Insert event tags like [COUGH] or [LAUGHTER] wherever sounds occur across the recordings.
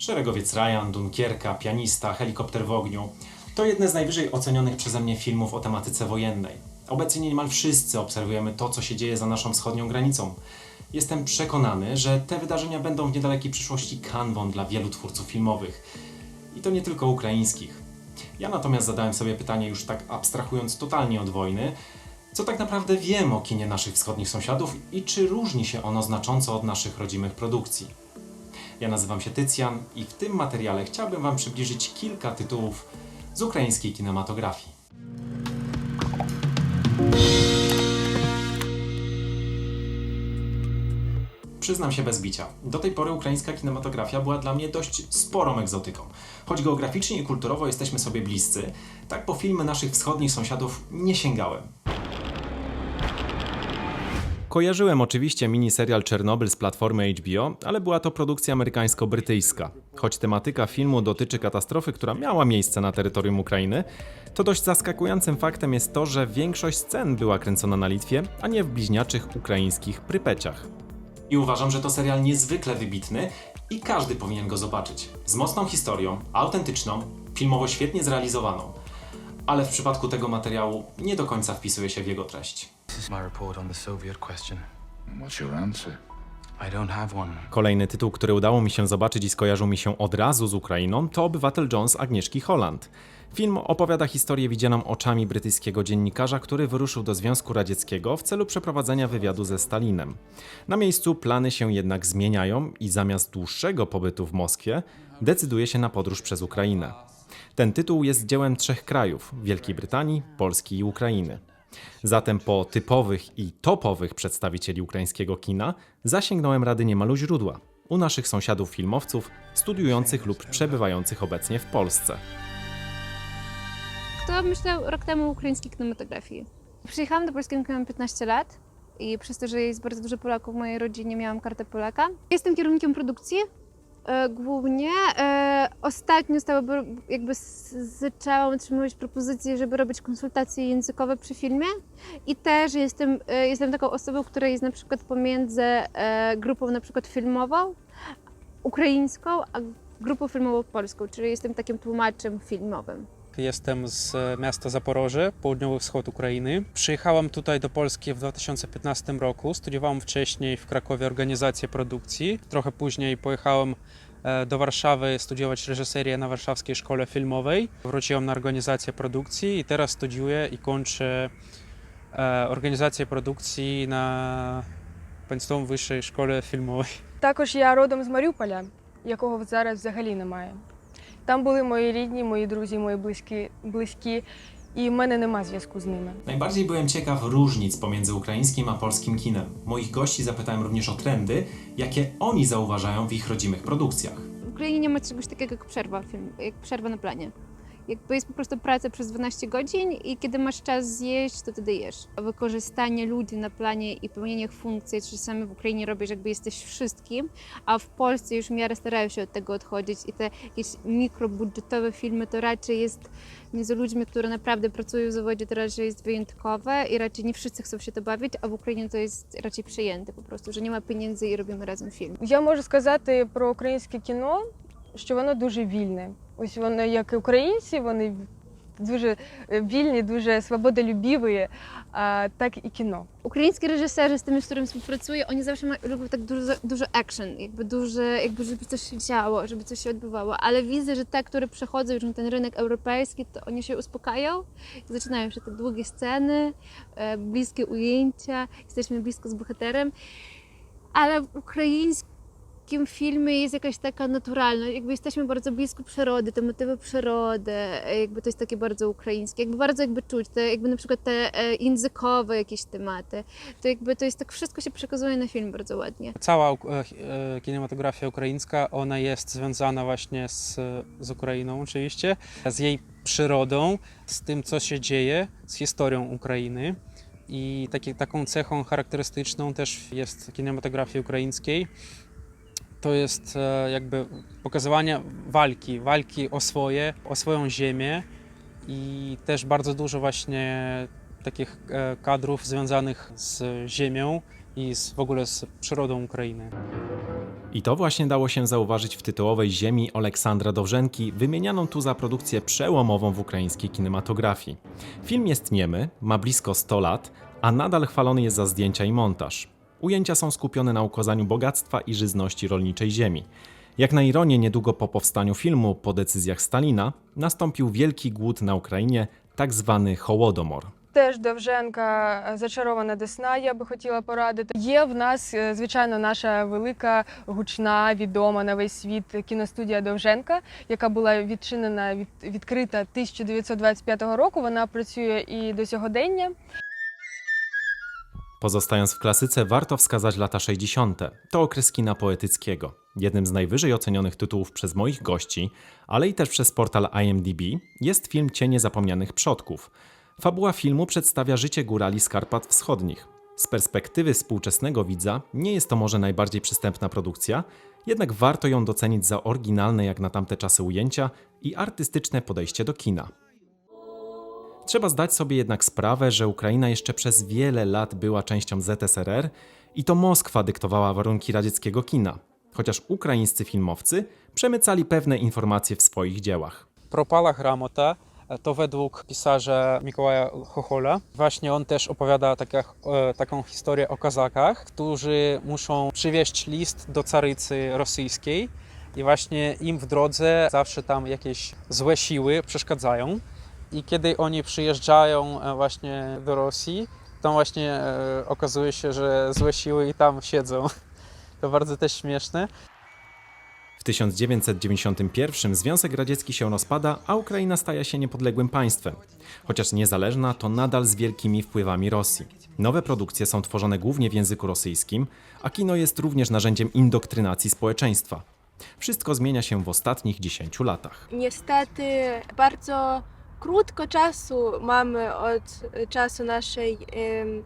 Szeregowiec Ryan, Dunkierka, Pianista, Helikopter w ogniu to jedne z najwyżej ocenionych przeze mnie filmów o tematyce wojennej. Obecnie niemal wszyscy obserwujemy to, co się dzieje za naszą wschodnią granicą. Jestem przekonany, że te wydarzenia będą w niedalekiej przyszłości kanwą dla wielu twórców filmowych. I to nie tylko ukraińskich. Ja natomiast zadałem sobie pytanie, już tak abstrahując totalnie od wojny, co tak naprawdę wiem o kinie naszych wschodnich sąsiadów i czy różni się ono znacząco od naszych rodzimych produkcji. Ja nazywam się Tycjan i w tym materiale chciałbym Wam przybliżyć kilka tytułów z ukraińskiej kinematografii. Przyznam się bez bicia. Do tej pory ukraińska kinematografia była dla mnie dość sporą egzotyką. Choć geograficznie i kulturowo jesteśmy sobie bliscy, tak po filmy naszych wschodnich sąsiadów nie sięgałem. Kojarzyłem oczywiście miniserial Czernobyl z platformy HBO, ale była to produkcja amerykańsko-brytyjska. Choć tematyka filmu dotyczy katastrofy, która miała miejsce na terytorium Ukrainy, to dość zaskakującym faktem jest to, że większość scen była kręcona na Litwie, a nie w bliźniaczych ukraińskich Prypeciach. I uważam, że to serial niezwykle wybitny i każdy powinien go zobaczyć. Z mocną historią, autentyczną, filmowo świetnie zrealizowaną. Ale w przypadku tego materiału nie do końca wpisuje się w jego treść. This is my report on the Soviet question. What's your answer? I don't have one. Kolejny tytuł, który udało mi się zobaczyć i skojarzył mi się od razu z Ukrainą, to Obywatel Jones Agnieszki Holland. Film opowiada historię widzianą oczami brytyjskiego dziennikarza, który wyruszył do Związku Radzieckiego w celu przeprowadzenia wywiadu ze Stalinem. Na miejscu plany się jednak zmieniają i zamiast dłuższego pobytu w Moskwie decyduje się na podróż przez Ukrainę. Ten tytuł jest dziełem trzech krajów Wielkiej Brytanii, Polski i Ukrainy. Zatem po typowych i topowych przedstawicieli ukraińskiego kina zasięgnąłem rady niemal u źródła, u naszych sąsiadów filmowców studiujących lub przebywających obecnie w Polsce. Kto myślał rok temu o ukraińskiej kinematografii? Przyjechałam do Polski, jak miałam 15 lat i przez to, że jest bardzo dużo Polaków w mojej rodzinie, miałam kartę Polaka. Jestem kierownikiem produkcji głównie. E, ostatnio stałe, jakby zaczęłam otrzymywać propozycje, żeby robić konsultacje językowe przy filmie i też jestem, e, jestem taką osobą, która jest na przykład pomiędzy e, grupą na przykład filmową, ukraińską, a grupą filmową polską, czyli jestem takim tłumaczem filmowym. Jestem z miasta Zaporoże, południowy wschód Ukrainy. Przyjechałam tutaj do Polski w 2015 roku. Studiowałam wcześniej w Krakowie organizację produkcji. Trochę później pojechałem e, do Warszawy studiować reżyserię na Warszawskiej Szkole Filmowej. Wróciłem na organizację produkcji i teraz studiuję i kończę e, organizację produkcji na Państwową Wyższej Szkole Filmowej. Також я родом з Маріуполя, якого зараз взагалі немає. Там були мої рідні, мої друзі, мої близькі, близькі, і в мене нема зв'язку з ними. Najbardziej byłem ciekaw różnic pomiędzy ukraińskim a polskim kinem. Moich gości zapytałem również o trendy, jakie oni zauważają w ich rodzimych produkcjach. W Ukrainie nie ma czegoś takiego jak przerwa, film, jak przerwa na planie. Jakby jest po prostu praca przez 12 godzin i kiedy masz czas zjeść, to wtedy jesz. Wykorzystanie ludzi na planie i pełnienie ich funkcji czasami w Ukrainie robisz jakby jesteś wszystkim, a w Polsce już w miarę starają się od tego odchodzić i te jakieś mikrobudżetowe filmy to raczej jest między ludźmi, którzy naprawdę pracują w zawodzie, to raczej jest wyjątkowe i raczej nie wszyscy chcą się to bawić, a w Ukrainie to jest raczej przyjęte po prostu, że nie ma pieniędzy i robimy razem film. Я можу сказати про українське кіно, що воно дуже вільне. Ось воно, як і українці, вони дуже е, вільні, дуже свободолюбіві, а так і кіно. Ukraińscy reżyserzy, z tymi, z którymi współpracuję, oni zawsze ma, lubią tak dużo, dużo action, jakby, duże, jakby żeby coś się działo, żeby coś się odbywało, ale widzę, że te, które przechodzą już na ten rynek europejski, to oni się uspokają i zaczynają się te długie sceny, e, bliskie ujęcia, jesteśmy blisko z bohaterem, ale w ukraińskim filmie jest jakaś taka naturalna, jakby jesteśmy bardzo blisko przyrody, te motywy przyrody, jakby to jest takie bardzo ukraińskie, jakby bardzo jakby czuć, te, jakby na przykład te e, językowe jakieś tematy, to jakby to jest tak wszystko się przekazuje na film bardzo ładnie. Cała e, e, kinematografia ukraińska, ona jest związana właśnie z, z Ukrainą oczywiście, z jej przyrodą, z tym, co się dzieje, z historią Ukrainy. I takie, taką cechą charakterystyczną też jest kinematografii ukraińskiej. To jest e, jakby pokazywanie walki, walki o swoje, o swoją ziemię i też bardzo dużo właśnie takich e, kadrów związanych z ziemią i z, w ogóle z przyrodą Ukrainy. I to właśnie dało się zauważyć w tytułowej Ziemi Aleksandra Dowżenki, wymienianą tu za produkcję przełomową w ukraińskiej kinematografii. Film jest niemy, ma blisko 100 lat, a nadal chwalony jest za zdjęcia i montaż Ujęcia są skupione na ukazaniu bogactwa i żyzności rolniczej ziemi. Jak na ironię, niedługo po powstaniu filmu, po decyzjach Stalina, nastąpił wielki głód na Ukrainie, tak zwany Hołodomor. Теж Довженка е, зачарована Десна, я би хотіла порадити. Є в нас, е, звичайно, наша велика, гучна, відома на весь світ кіностудія Довженка, яка була відчинена від, відкрита 1925 року. Вона працює і до сьогодення. Pozostając w klasyce, warto wskazać lata 60. To okres kina poetyckiego. Jednym z najwyżej ocenionych tytułów przez moich gości, ale i też przez portal IMDb, jest film Cienie zapomnianych przodków. Fabuła filmu przedstawia życie górali z Karpat Wschodnich. Z perspektywy współczesnego widza nie jest to może najbardziej przystępna produkcja, jednak warto ją docenić za oryginalne jak na tamte czasy ujęcia i artystyczne podejście do kina. Trzeba zdać sobie jednak sprawę, że Ukraina jeszcze przez wiele lat była częścią ZSRR i to Moskwa dyktowała warunki radzieckiego kina, chociaż ukraińscy filmowcy przemycali pewne informacje w swoich dziełach. Propala gramota e, to według pisarza Mikołaja Chochola. Właśnie on też opowiada taka, e, taką historię o kozakach, którzy muszą przywieźć list do carycy rosyjskiej i właśnie im w drodze zawsze tam jakieś złe siły przeszkadzają. I kiedy oni przyjeżdżają e, właśnie do Rosji, to właśnie e, okazuje się, że złe siły i tam siedzą. [LAUGHS] To bardzo też śmieszne. W 1991 Związek Radziecki się rozpada, a Ukraina staje się niepodległym państwem. Chociaż niezależna, to nadal z wielkimi wpływami Rosji. Nowe produkcje są tworzone głównie w języku rosyjskim, a kino jest również narzędziem indoktrinacji społeczeństwa. Wszystko zmienia się w ostatnich 10 latach. Niestety bardzo krótko czasu mamy od czasu naszej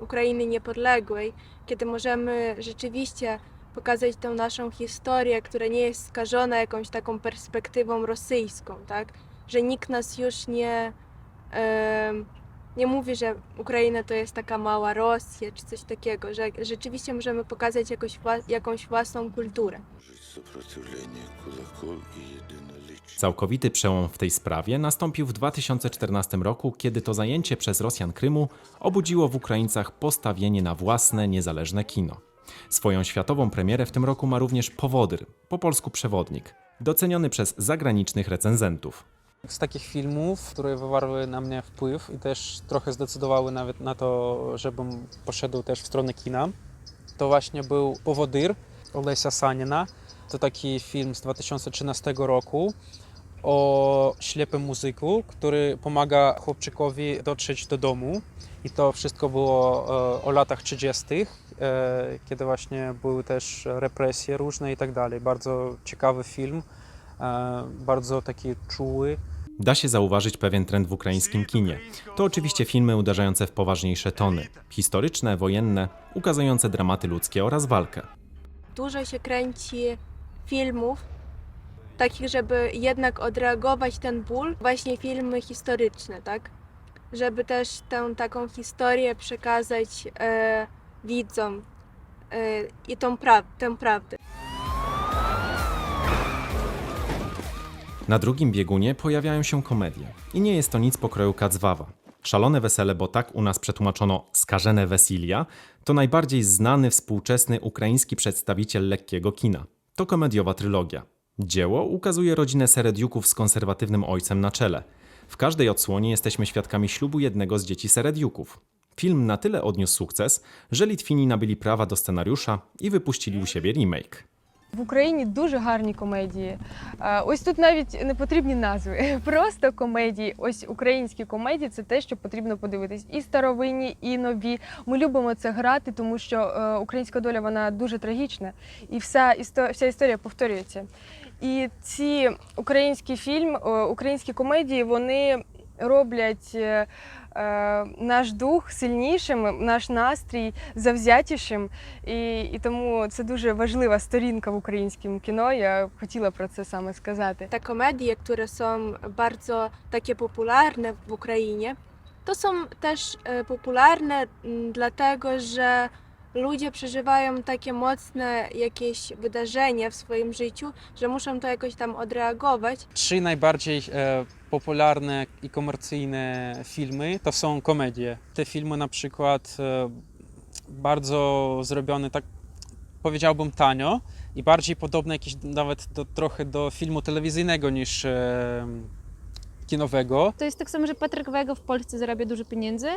Ukrainy niepodległej, kiedy możemy rzeczywiście pokazać tą naszą historię, która nie jest skażona jakąś taką perspektywą rosyjską, tak? Że nikt nas już nie, nie mówi, że Ukraina to jest taka mała Rosja czy coś takiego, że rzeczywiście możemy pokazać jakoś, jakąś własną kulturę. Całkowity przełom w tej sprawie nastąpił w 2014 roku, kiedy to zajęcie przez Rosjan Krymu obudziło w Ukraińcach postawienie na własne, niezależne kino. Swoją światową premierę w tym roku ma również Powodyr, po polsku przewodnik, doceniony przez zagranicznych recenzentów. Z takich filmów, które wywarły na mnie wpływ i też trochę zdecydowały nawet na to, żebym poszedł też w stronę kina, to właśnie był Powodyr Olesia Sanina, to taki film z 2013 roku o ślepym muzyku, który pomaga chłopczykowi dotrzeć do domu. I to wszystko było e, o latach 30., e, kiedy właśnie były też represje różne i tak dalej. Bardzo ciekawy film, e, bardzo taki czuły. Da się zauważyć pewien trend w ukraińskim kinie. To oczywiście filmy uderzające w poważniejsze tony, historyczne, wojenne, ukazujące dramaty ludzkie oraz walkę. dużo się kręci filmów, takich, żeby jednak odreagować ten ból, właśnie filmy historyczne, tak? Żeby też tę taką historię przekazać e, widzom e, i tą, pra- tę prawdę. Na drugim biegunie pojawiają się komedie. I nie jest to nic pokroju Kacwawa. Szalone wesele, bo tak u nas przetłumaczono skażene wesilia, to najbardziej znany współczesny ukraiński przedstawiciel lekkiego kina. To komediowa trylogia. Dzieło ukazuje rodzinę Serediuków z konserwatywnym ojcem na czele. W każdej odsłonie jesteśmy świadkami ślubu jednego z dzieci Serediuków. Film na tyle odniósł sukces, że Litwini nabyli prawa do scenariusza i wypuścili u siebie remake. В Україні дуже гарні комедії. Е, Ось тут навіть не потрібні назви. [LAUGHS] Просто комедії. Ось українські комедії це те, що потрібно подивитись. І старовинні, і нові. Ми любимо це грати, тому що е, українська доля вона дуже трагічна, і вся вся історія повторюється. І ці українські фільм, е, українські комедії, вони роблять. е, е, Наш дух сильнішим, наш настрій завзятішим, і, і тому це дуже важлива сторінка в українському кіно. Я хотіла про це same сказати. Te komedie, które są bardzo takie popularne w Ukrainie, to są też popularne dlatego, że ludzie przeżywają takie mocne jakieś wydarzenia w swoim życiu, że muszą to jakoś tam odreagować. Trzy najbardziej e, popularne i komercyjne filmy to są komedie. Te filmy na przykład e, bardzo zrobione tak powiedziałbym tanio i bardziej podobne jakieś nawet do, trochę do filmu telewizyjnego niż e, kinowego. To jest tak samo, że Patryk Wega w Polsce zarabia dużo pieniędzy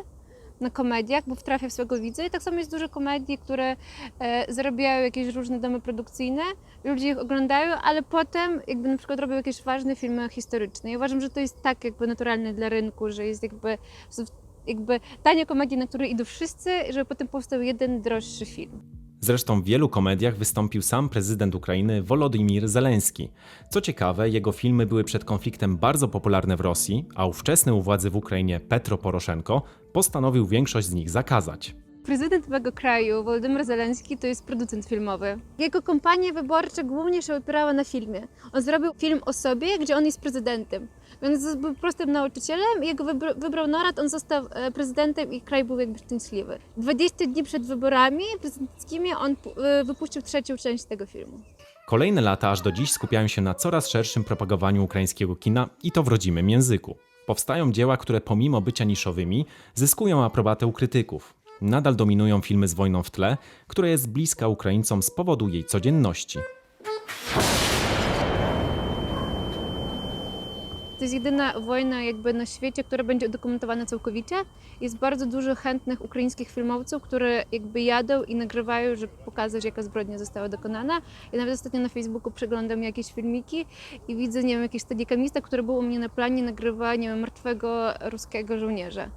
na komediach, bo wtrafia w swego widza i tak samo jest dużo komedii, które e, zarabiają jakieś różne domy produkcyjne, ludzie ich oglądają, ale potem jakby na przykład robią jakieś ważne filmy historyczne. I uważam, że to jest tak jakby naturalne dla rynku, że jest jakby, jakby tanie komedie, na które idą wszyscy, żeby potem powstał jeden droższy film. Zresztą w wielu komediach wystąpił sam prezydent Ukrainy Wolodymyr Zelenski. Co ciekawe, jego filmy były przed konfliktem bardzo popularne w Rosji, a ówczesny u władzy w Ukrainie Petro Poroszenko postanowił większość z nich zakazać. Prezydent mego kraju, Wołodymyr Zelenski, to jest producent filmowy. Jego kampania wyborcza głównie się opierała na filmie. On zrobił film o sobie, gdzie on jest prezydentem. Więc był prostym nauczycielem, jego wybr- wybrał naród, on został e, prezydentem i kraj był jakby szczęśliwy. 20 dni przed wyborami prezydenckimi on e, wypuścił trzecią część tego filmu. Kolejne lata aż do dziś skupiają się na coraz szerszym propagowaniu ukraińskiego kina i to w rodzimym języku. Powstają dzieła, które pomimo bycia niszowymi, zyskują aprobatę u krytyków. Nadal dominują filmy z wojną w tle, która jest bliska Ukraińcom z powodu jej codzienności. To jest jedyna wojna jakby na świecie, która będzie udokumentowana całkowicie. Jest bardzo dużo chętnych ukraińskich filmowców, które jakby jadą i nagrywają, żeby pokazać, jaka zbrodnia została dokonana. Ja nawet ostatnio na Facebooku przeglądam jakieś filmiki i widzę, nie wiem, jakiś stadikamista, który był u mnie na planie, nagrywa, nie wiem, martwego ruskiego żołnierza.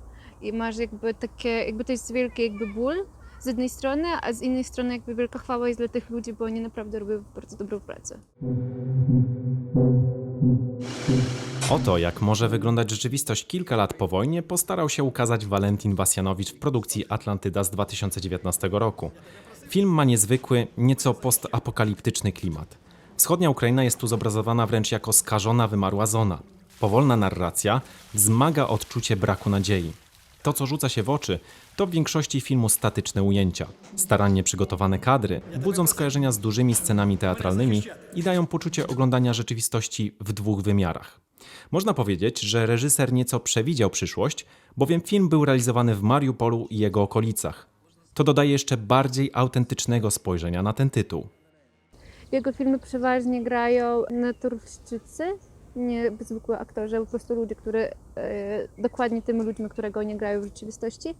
I masz jakby takie, jakby to jest wielki jakby ból z jednej strony, a z innej strony jakby wielka chwała jest dla tych ludzi, bo oni naprawdę robią bardzo dobrą pracę. O to, jak może wyglądać rzeczywistość kilka lat po wojnie, postarał się ukazać Walentin Wasjanowicz w produkcji Atlantyda z 2019 roku. Film ma niezwykły, nieco postapokaliptyczny klimat. Wschodnia Ukraina jest tu zobrazowana wręcz jako skażona, wymarła zona. Powolna narracja wzmaga odczucie braku nadziei. To, co rzuca się w oczy, to w większości filmu statyczne ujęcia. Starannie przygotowane kadry budzą skojarzenia z dużymi scenami teatralnymi i dają poczucie oglądania rzeczywistości w dwóch wymiarach. Można powiedzieć, że reżyser nieco przewidział przyszłość, bowiem film był realizowany w Mariupolu i jego okolicach. To dodaje jeszcze bardziej autentycznego spojrzenia na ten tytuł. Jego filmy przeważnie grają naturszczycy, nie zwykłe aktorzy, po prostu ludzie, którzy e, dokładnie tymi ludźmi, którego nie grają w rzeczywistości.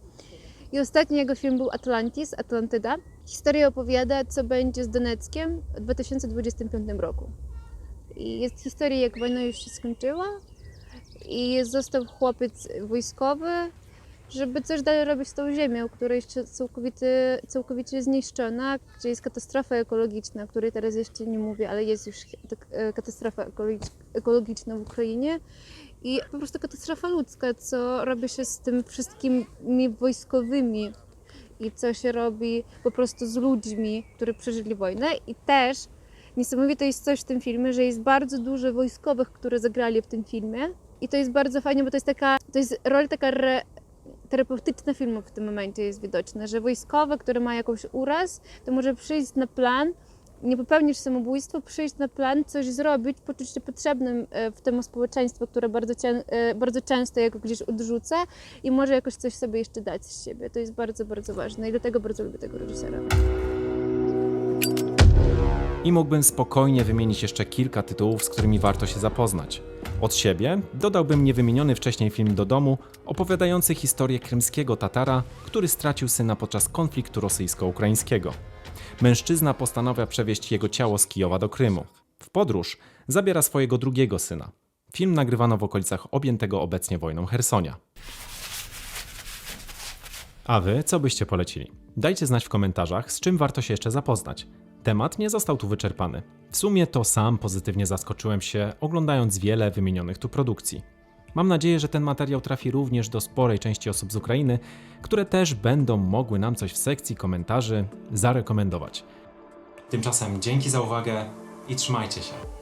I ostatni jego film był Atlantis, Atlantyda. Historia opowiada, co będzie z Doneckiem w 2025 roku. I jest historia, jak wojna już się skończyła. I został chłopiec wojskowy, żeby coś dalej robić z tą ziemią, która jeszcze całkowicie, całkowicie zniszczona, gdzie jest katastrofa ekologiczna, o której teraz jeszcze nie mówię, ale jest już tak, e, katastrofa ekologicz- ekologiczna w Ukrainie. I po prostu katastrofa ludzka, co robi się z tym wszystkimi wojskowymi i co się robi po prostu z ludźmi, którzy przeżyli wojnę. I też niesamowite jest coś w tym filmie, że jest bardzo dużo wojskowych, które zagrali w tym filmie i to jest bardzo fajnie, bo to jest taka, to jest rola taka re, terapeutyczna filmu w tym momencie jest widoczna, że wojskowy, który ma jakąś uraz, to może przyjść na plan, nie popełnisz samobójstwa, przyjść na plan, coś zrobić, poczuć się potrzebnym e, w temu społeczeństwu, które bardzo, e, bardzo często jego gdzieś odrzuca i może jakoś coś sobie jeszcze dać z siebie. To jest bardzo, bardzo ważne i dlatego bardzo lubię tego reżysera. I mógłbym spokojnie wymienić jeszcze kilka tytułów, z którymi warto się zapoznać. Od siebie dodałbym niewymieniony wcześniej film do domu, opowiadający historię krymskiego Tatara, który stracił syna podczas konfliktu rosyjsko-ukraińskiego. Mężczyzna postanawia przewieźć jego ciało z Kijowa do Krymu. W podróż zabiera swojego drugiego syna. Film nagrywano w okolicach objętego obecnie wojną Hersonia. A wy co byście polecili? Dajcie znać w komentarzach, z czym warto się jeszcze zapoznać. Temat nie został tu wyczerpany. W sumie to sam pozytywnie zaskoczyłem się, oglądając wiele wymienionych tu produkcji. Mam nadzieję, że ten materiał trafi również do sporej części osób z Ukrainy, które też będą mogły nam coś w sekcji komentarzy zarekomendować. Tymczasem dzięki za uwagę i trzymajcie się.